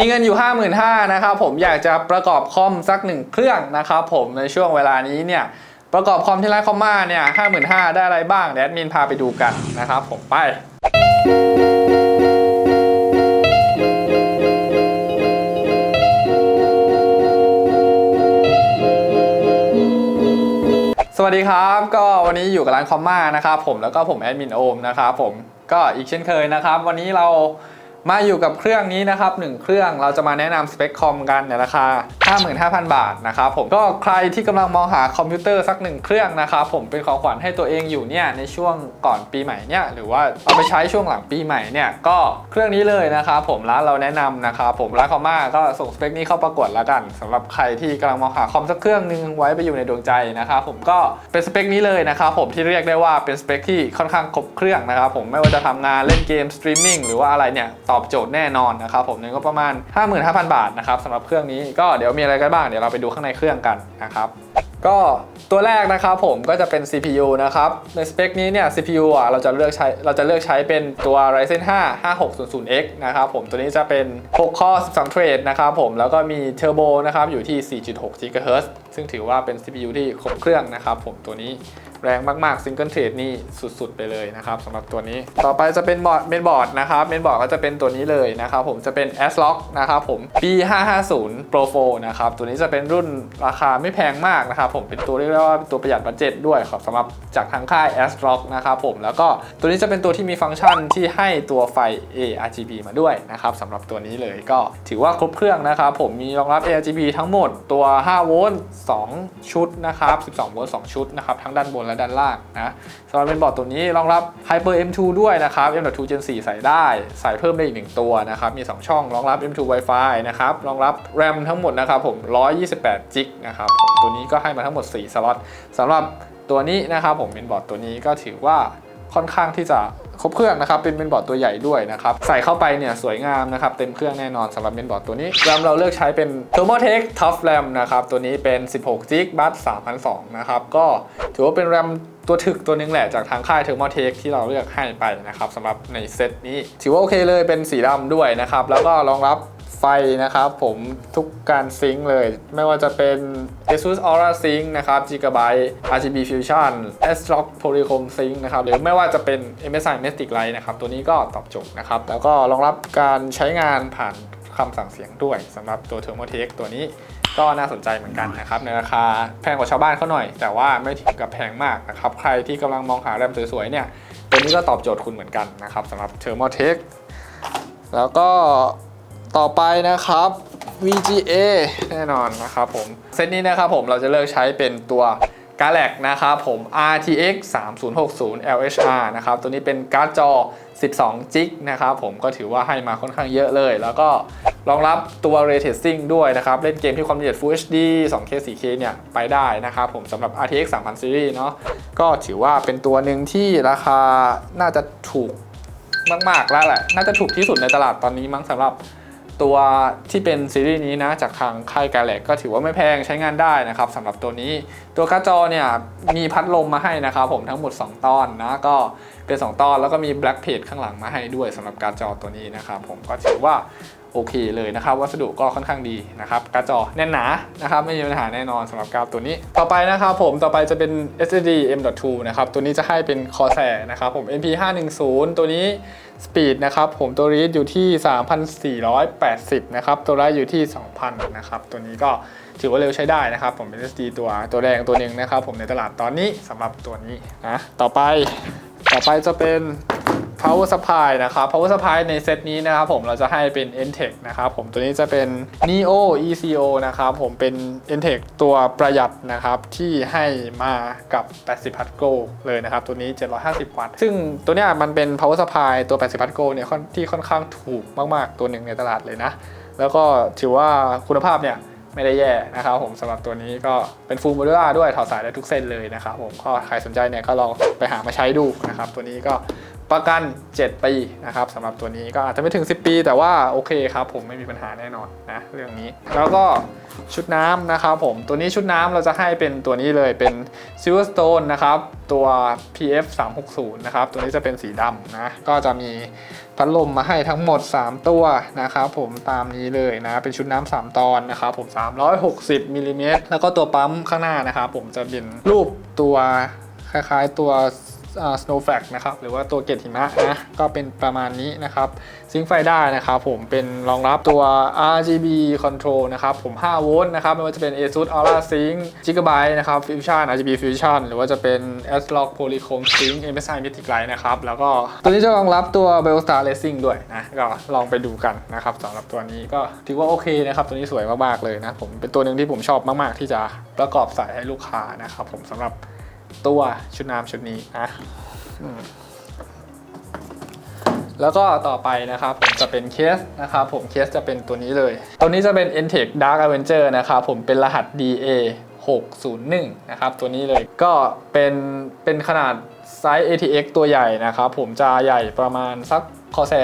มีเงินอยู่ 55,000นะครับผมอยากจะประกอบคอมสักหนึ่งเครื่องนะครับผมในช่วงเวลานี้เนี่ยประกอบคอมที่ร้านคอมมาเนี่ย55,000ได้อะไรบ้างแอดมินพาไปดูกันนะครับผมไปสวัสดีครับก็วันนี้อยู่กับร้านคอมมานะครับผมแล้วก็ผมแอดมินโอมนะครับผมก็อีกเช่นเคยนะครับ วันนี้เรา มาอยู่กับเครื่องนี้นะครับหนึ่งเครื่องเราจะมาแนะนำสเปคคอมกันในราคา 55,000 บาทนะครับผมก็ใครที่กำลังมองหาคอมพิวเตอร์สักหนึ่งเครื่องนะครับผมเป็นของขวัญให้ตัวเองอยู่เนี่ยในช่วงก่อนปีใหม่เนี่ยหรือว่าเอาไปใช้ช่วงหลังปีใหม่เนี่ยก็เครื่องนี้เลยนะครับผมร้านเราแนะนำนะครับผมร้านคอมมาก็ส่งสเปคนี้เข้าประกวดแล้วกันสำหรับใครที่กำลังมองหาคอมสักเครื่องหนึงไว้ไปอยู่ในดวงใจนะครับผมก็เป็นสเปคนี้เลยนะครับผมที่เรียกได้ว่าเป็นสเปคที่ค่อนข้างครบเครื่องนะครับผมไม่ว่าจะทำงานเล่นเกมสตรีมมิ่งหรือว่าอะไรเนี่ยตอบอบโจทย์แน่นอนนะครับผมเนี่ยก็ประมาณ 55,000 บาทนะครับสำหรับเครื่องนี้ก็เดี๋ยวมีอะไรกันบ้างเดี๋ยวเราไปดูข้างในเครื่องกันนะครับก็ตัวแรกนะครับผมก็จะเป็น CPU นะครับในสเปคนี้เนี่ย CPU อะเราจะเลือกใช้เราจะเลือกใช้เป็นตัว Ryzen 5 5600X นะครับผมตัวนี้จะเป็น6 core 12 thread นะครับผมแล้วก็มี Turbo นะครับอยู่ที่ 4.6 GHz ซึ่งถือว่าเป็น CPU ที่ครบเครื่องนะครับผมตัวนี้ แรงมากๆ Single thread นี่สุดๆ ไปเลยนะครับสำหรับตัวนี้ ต่อไปจะเป็นบอร์ดเมนบอร์ดนะครับเมนบอร์ดก็จะเป็นตัวนี้เลยนะครับผมจะเป็น ASRock นะครับผม B550 Pro 4นะครับตัวนี้จะเป็นรุ่นราคาไม่แพงมากนะครับผมเป็นตัวเรียกได้ว่าเป็นตัวประหยัดบัตเจ็ตด้วยครับสำหรับจากทางค่าย ASRock นะครับผมแล้วก็ตัวนี้จะเป็นตัวที่มีฟังก์ชันที่ให้ตัวไฟ ARGB มาด้วยนะครับสำหรับตัวนี้เลยก็ถือว่าครบเครื่องนะครับผมมีรองรับ ARGB ทั้งหมดตัว5โวลต์2ชุดนะครับ12โวลต์2ชุดนะครับทั้งด้านบนและด้านล่างนะสำหรับเป็นบอร์ดตัวนี้รองรับ Hyper M2 ด้วยนะครับ M.2 Gen 4 ใส่ได้ ใส่เพิ่มได้อีก 1 ตัวนะครับ มี 2 ช่องรองรับ M2 Wi-Fi นะครับ รองรับ RAM ทั้งหมดนะครับผม 128จิกนะครับผมตัวนี้ก็ให้มาทั้งหมด 4 สล็อตสำหรับตัวนี้นะครับผมเป็นบอร์ดตัวนี้ก็ถือว่าค่อนข้างที่จะ ครบเครื่องนะครับเป็นเมนบอร์ดตัวใหญ่ด้วยนะครับใส่เข้าไปเนี่ยสวยงามนะครับเต็มเครื่องแน่นอนสำหรับเมนบอร์ดตัวนี้แรมเราเลือกใช้เป็น Thermaltake Tough RAM นะครับตัวนี้เป็น 16 g b บัส3,002นะครับก็ถือว่าเป็นแรมตัวถึกตัวหนึงแหละจากทางค่ายเทอร์โมเทคที่เราเลือกให้ไปนะครับสำหรับในเซตนี้ ถือว่าโอเคเลยเป็นสีดำด้วยนะครับแล้วก็รองรับ ไฟนะครับผมทุกการซิงค์เลย ไม่ว่าจะเป็น ASUS Aura Sync นะครับ Gigabyte RGB Fusion S-Rock Polycom Sync นะครับหรือไม่ว่าจะเป็น MSI Mystic Light นะครับ ตัวนี้ก็ตอบโจทย์นะครับ แล้วก็รองรับการใช้งานผ่านคำสั่งเสียงด้วยสำหรับตัว Thermaltake ตัวนี้ก็น่าสนใจเหมือนกันนะครับ ในราคาแพงกว่าชาวบ้านเขาหน่อย แต่ว่าไม่ถึงกับแพงมากนะครับ ใครที่กำลังมองหาแรมสวยๆเนี่ยตัวนี้ก็ตอบโจทย์คุณเหมือนกันนะครับสำหรับ Thermaltake แล้วก็ ต่อไปนะครับ VGA แน่นอนนะครับผม เซตนี้นะครับผมเราจะเลือกใช้เป็นตัว g a l a x นะครับผม RTX 3060 LHR นะครับ ตัวนี้เป็นการ์ดจอ 12จิกนะครับผมก็ถือว่าให้มาค่อนข้างเยอะเลย แล้วก็รองรับตัว Ray Tracing ด้วยนะครับ เล่นเกมที่ความละเอียด Full HD 2K 4K เนี่ย ไปได้นะครับผมสำหรับ RTX 3000 Series เนาะก็ถือว่าเป็นตัวหนึ่งที่ราคาน่าจะถูกมาก ๆ แล้วแหละ น่าจะถูกที่สุดในตลาดตอนนี้มั้งสำหรับ ตัวที่เป็นซีรีส์นี้นะจากทางค่ายกาแล็กก็ถือว่าไม่แพงใช้งานได้นะครับสำหรับตัวนี้ ตัวการ์ดจอเนี่ยมีพัดลมมาให้นะครับผมทั้งหมด 2 ตอนนะก็เป็น 2 ตอนแล้วก็มีแบล็คเพจข้างหลังมาให้ด้วยสำหรับการ์ดจอตัวนี้นะครับผมก็ถือว่า โอเคเลยนะครับ วัสดุก็ค่อนข้างดีนะครับกร์ดจอแน่นหนานะครับไม่มีปัญหาแน่นอนสำหรับการ์ดตัวนี้ ต่อไปนะครับผมต่อไปจะเป็น SSD M.2 นะครับตัวนี้จะให้เป็น Corsair นะครับผม MP510 ตัวนี้สปีดนะครับผมตัวรีดอยู่ที่ 3,480 นะครับ ตัวไรอยู่ที่ 2,000 นะครับ ตัวนี้ก็ถือว่าเร็วใช้ได้นะครับ ผมเป็น SD ตัวตัวแรงตัวหนึ่งนะครับ ผมในตลาดตอนนี้สำหรับตัวนี้นะต่อไปต่อไปจะเป็น power supply นะครับ power supply ในเซตนี้นะครับผมเราจะให้เป็น Entech นะครับผมตัวนี้จะเป็น Neo ECO นะครับผมเป็น Entech ตัวประหยัดนะครับที่ให้มากับ 80 พัทโกเลยนะครับ ตัวนี้ 750 วัตต์ ซึ่งตัวเนี้ยมันเป็น power supply ตัว 80 พัทโกเนี่ยที่ค่อนข้างถูกมาก ๆ ตัวหนึ่งในตลาดเลยนะ แล้วก็ถือว่าคุณภาพเนี่ยไม่ได้แย่นะครับผมสำหรับตัวนี้ก็เป็นฟูลโมดูล่าด้วยถอดสายได้ทุกเส้นเลยนะครับผมก็ใครสนใจเนี่ยก็ลองไปหามาใช้ดูนะครับตัวนี้ก็ ประกัน 7 ปีนะครับสำหรับตัวนี้ก็อาจจะไม่ถึง 10 ปี แต่ว่าโอเคครับผมไม่มีปัญหาแน่นอนนะเรื่องนี้ แล้วก็ชุดน้ำนะครับผมตัวนี้ชุดน้ำเราจะให้เป็นตัวนี้เลยเป็น Silverstone นะครับตัว PF 360นะครับตัวนี้จะเป็นสีดำนะก็จะมีพัดลมมาให้ทั้งหมด 3 ตัวนะครับผมตามนี้เลยนะเป็นชุดน้ำ3ตอนนะครับผม 360มิลลิเมตรแล้วก็ตัวปั๊มข้างหน้านะครับผมจะเป็นรูปตัวคล้ายๆตัว snowflake นะครับหรือว่าตัวเกล็ดหิมะนะก็เป็นประมาณนี้นะครับซิงไฟได้นะครับผมเป็นรองรับตัว RGB control นะครับผม 5 โวลต์นะครับไม่ว่าจะเป็น ASUS Aura Sync Gigabyte นะครับ Fusion RGB Fusion หรือว่าจะเป็น S-Log Polychrome Sync MSI Mythic Light นะครับแล้วก็ตัวนี้จะรองรับตัว Bellstar Racing ด้วยนะก็ลองไปดูกันนะครับสำหรับตัวนี้ก็ถือว่าโอเคนะครับตัวนี้สวยมากๆเลยนะผมเป็นตัวหนึ่งที่ผมชอบมากๆ ที่จะประกอบใส่ให้ลูกค้านะครับผมสำหรับ ตัวชุดน้ำชุดนี้นะแล้วก็ต่อไปนะครับผมจะเป็นเคสนะครับผมเคสจะเป็นตัวนี้เลย ตัวนี้จะเป็น Entech Dark Avenger นะครับผมเป็นรหัส DA 601นะครับตัวนี้เลยก็เป็นเป็นขนาดไซส์ ATX ตัวใหญ่นะครับผมจะใหญ่ประมาณสักคอแซ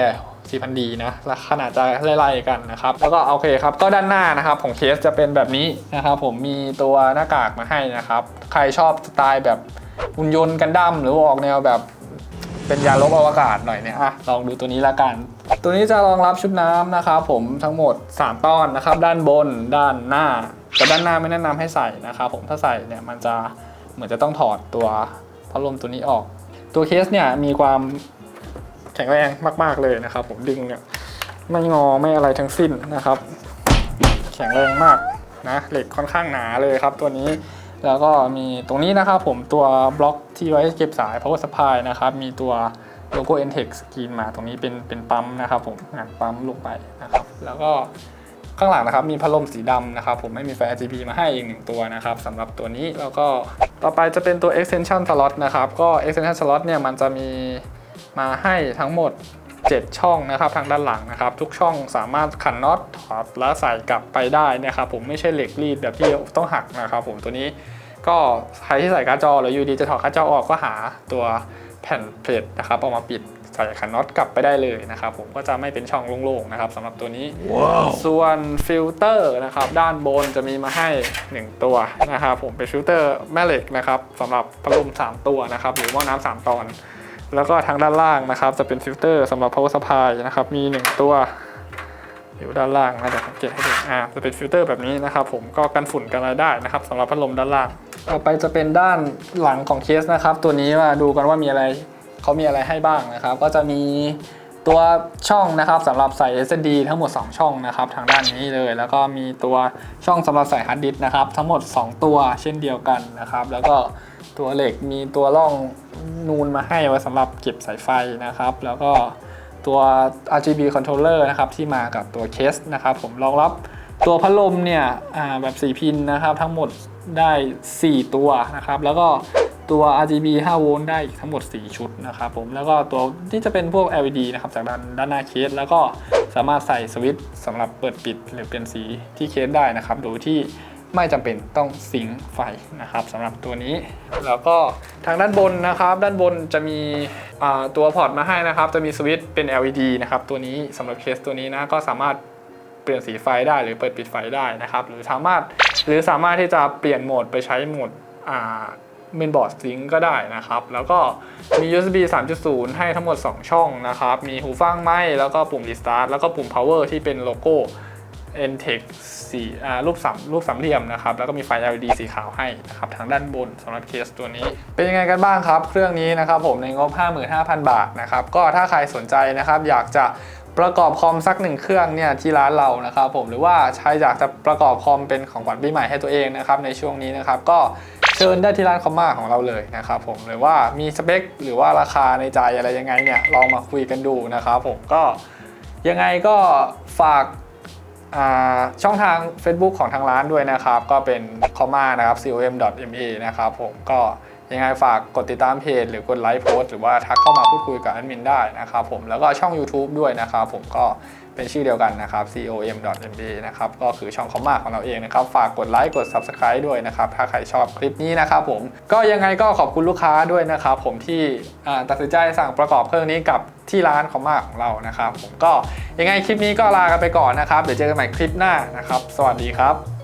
4,000D นะและขนาดจะไล่ๆกันนะครับ แล้วก็โอเคครับ ก็ด้านหน้านะครับของเคสจะเป็นแบบนี้นะครับผมมีตัวหน้ากากมาให้นะครับ ใครชอบสไตล์แบบหุ่นยนต์กันดั้มหรือออกแนวแบบเป็นยาลบอวกาศหน่อยเนี่ยอะลองดูตัวนี้ละกัน ตัวนี้จะรองรับชุดน้ำนะครับผมทั้งหมด 3ตอนนะครับ ด้านบนด้านหน้าแต่ด้านหน้าไม่แนะนำให้ใส่นะครับผมถ้าใส่เนี่ยมันจะเหมือนจะต้องถอดตัวพัดลมตัวนี้ออก ตัวเคสเนี่ยมีความ แข็งแรงมากๆเลยนะครับ ผมดึงเนี่ยไม่งอไม่อะไรทั้งสิ้นนะครับ แข็งแรงมากนะเหล็กค่อนข้างหนาเลยครับ ตัวนี้แล้วก็มีตรงนี้นะครับผมตัวบล็อกที่ไว้เก็บสาย power supply นะครับ มีตัวโลโก้ Entech Screen มาตรงนี้เป็นเป็นปั๊มนะครับผมอะปั๊มลงไปนะครับ แล้วก็ข้างหลังนะครับมีพัดลมสีดำนะครับ ผมไม่มีไฟ RGB มาให้อีกหนึ่งตัวนะครับสำหรับตัวนี้แล้วก็ต่อไปจะเป็นตัว extension slot นะครับ ก็ extension slot เนี่ยมันจะมี มาให้ทั้งหมด 7 ช่องนะครับทางด้านหลังนะครับ ทุกช่องสามารถขันน็อตถอดและใส่กลับไปได้นะครับผมไม่ใช่เหล็กรีดแบบที่ต้องหักนะครับ ผมตัวนี้ก็ใครที่ใส่การ์ดจอหรืออยูดีจะถอดการ์ดจอออกก็หาตัวแผ่นเพลทนะครับเอามาปิดใส่ขันน็อตกลับไปได้เลยนะครับผมก็จะไม่เป็นช่องโล่งๆนะครับสำหรับตัวนี้ส่วนฟิลเตอร์นะครับด้านบนจะมีมาให้ 1 ตัวนะครับผมเป็นฟิลเตอร์แม่เหล็กนะครับสำหรับพัดลม3 ตัวนะครับหรือหม้อน้ำ3ตอน แล้วก็ทางด้านล่างนะครับจะเป็นฟิลเตอร์สำหรับ power supply นะครับมี 1 ตัวอยู่ด้านล่างนะเดี๋ยวผมเก็บให้ดูอ่าจะเป็นฟิลเตอร์แบบนี้นะครับผมก็กันฝุ่นกันอะไรได้นะครับสำหรับพัดลมด้านล่าง ต่อไปจะเป็นด้านหลังของเคสนะครับ ตัวนี้มาดูกันว่ามีอะไรเขามีอะไรให้บ้างนะครับ ก็จะมีตัวช่องนะครับสำหรับใส่ SSD ทั้งหมด 2 ช่องนะครับทางด้านนี้เลย แล้วก็มีตัวช่องสำหรับใส่ฮาร์ดดิสก์นะครับทั้งหมด 2 ตัวเช่นเดียวกันนะครับ แล้วก็ ตัวเหล็กมีตัวร่องนูนมาให้ไว้สำหรับเก็บสายไฟนะครับ แล้วก็ตัว RGB controller นะครับที่มากับตัวเคสนะครับผมรองรับตัวพัดลมเนี่ยแบบ4พินนะครับทั้งหมดได้ 4 ตัวนะครับ แล้วก็ตัว RGB 5 โวลต์ได้อีกทั้งหมด 4 ชุดนะครับผมแล้วก็ตัวที่จะเป็นพวก LED นะครับจากด้านด้านหน้าเคส แล้วก็สามารถใส่สวิตช์สำหรับเปิดปิดหรือเปลี่ยนสีที่เคสได้นะครับโดยที่ ไม่จำเป็นต้องสิงไฟนะครับสำหรับตัวนี้ แล้วก็ทางด้านบนนะครับ ด้านบนจะมีตัวพอร์ตมาให้นะครับ จะมีสวิตช์เป็น LED นะครับตัวนี้สำหรับเคสตัวนี้นะก็สามารถเปลี่ยนสีไฟได้หรือเปิดปิดไฟได้นะครับ หรือสามารถหรือสามารถที่จะเปลี่ยนโหมดไปใช้โหมดเมนบอร์ดซิงก็ได้นะครับ แล้วก็มี USB 3.0 ให้ทั้งหมด 2 ช่องนะครับ มีหูฟังไม้แล้วก็ปุ่ม Restart แล้วก็ปุ่ม Power ที่เป็นโลโก้ Entech สีรูปสามรูปสามเหลี่ยมนะครับ แล้วก็มีไฟ LED สีขาวให้นะครับทางด้านบนสำหรับเคสตัวนี้ เป็นยังไงกันบ้างครับ เครื่องนี้นะครับผมในงบ 55,000 บาทนะครับ ก็ถ้าใครสนใจนะครับ อยากจะประกอบคอมสักหนึ่งเครื่องเนี่ยที่ร้านเรานะครับผมหรือว่าใครอยากจะประกอบคอมเป็นของขวัญปีใหม่ให้ตัวเองนะครับในช่วงนี้นะครับก็เชิญได้ที่ร้านคอมมาของเราเลยนะครับผมหรือว่ามีสเปคหรือว่าราคาในใจอะไรยังไงเนี่ยลองมาคุยกันดูนะครับผมก็ยังไงก็ฝาก ช่องทาง Facebook ของทางร้านด้วยนะครับ ก็เป็น c o m m a นะครับ com.ma นะครับผมก็ยังไงฝากกดติดตามเพจหรือกดไลค์โพสต์หรือว่าทักเข้ามาพูดคุยกับแอดมินได้นะครับผมแล้วก็ช่อง YouTube ด้วยนะครับผมก็ เป็นชื่อเดียวกันนะครับ com.mb นะครับก็คือช่องคอมมาของเราเองนะครับ ฝากกดไลค์กด subscribe ด้วยนะครับ ถ้าใครชอบคลิปนี้นะครับผมก็ยังไงก็ขอบคุณลูกค้าด้วยนะครับผมที่ตัดสินใจสั่งประกอบเครื่องนี้กับที่ร้านคอมมาของเรานะครับ ผมก็ยังไงคลิปนี้ก็ลากันไปก่อนนะครับ เดี๋ยวเจอกันใหม่คลิปหน้านะครับ สวัสดีครับ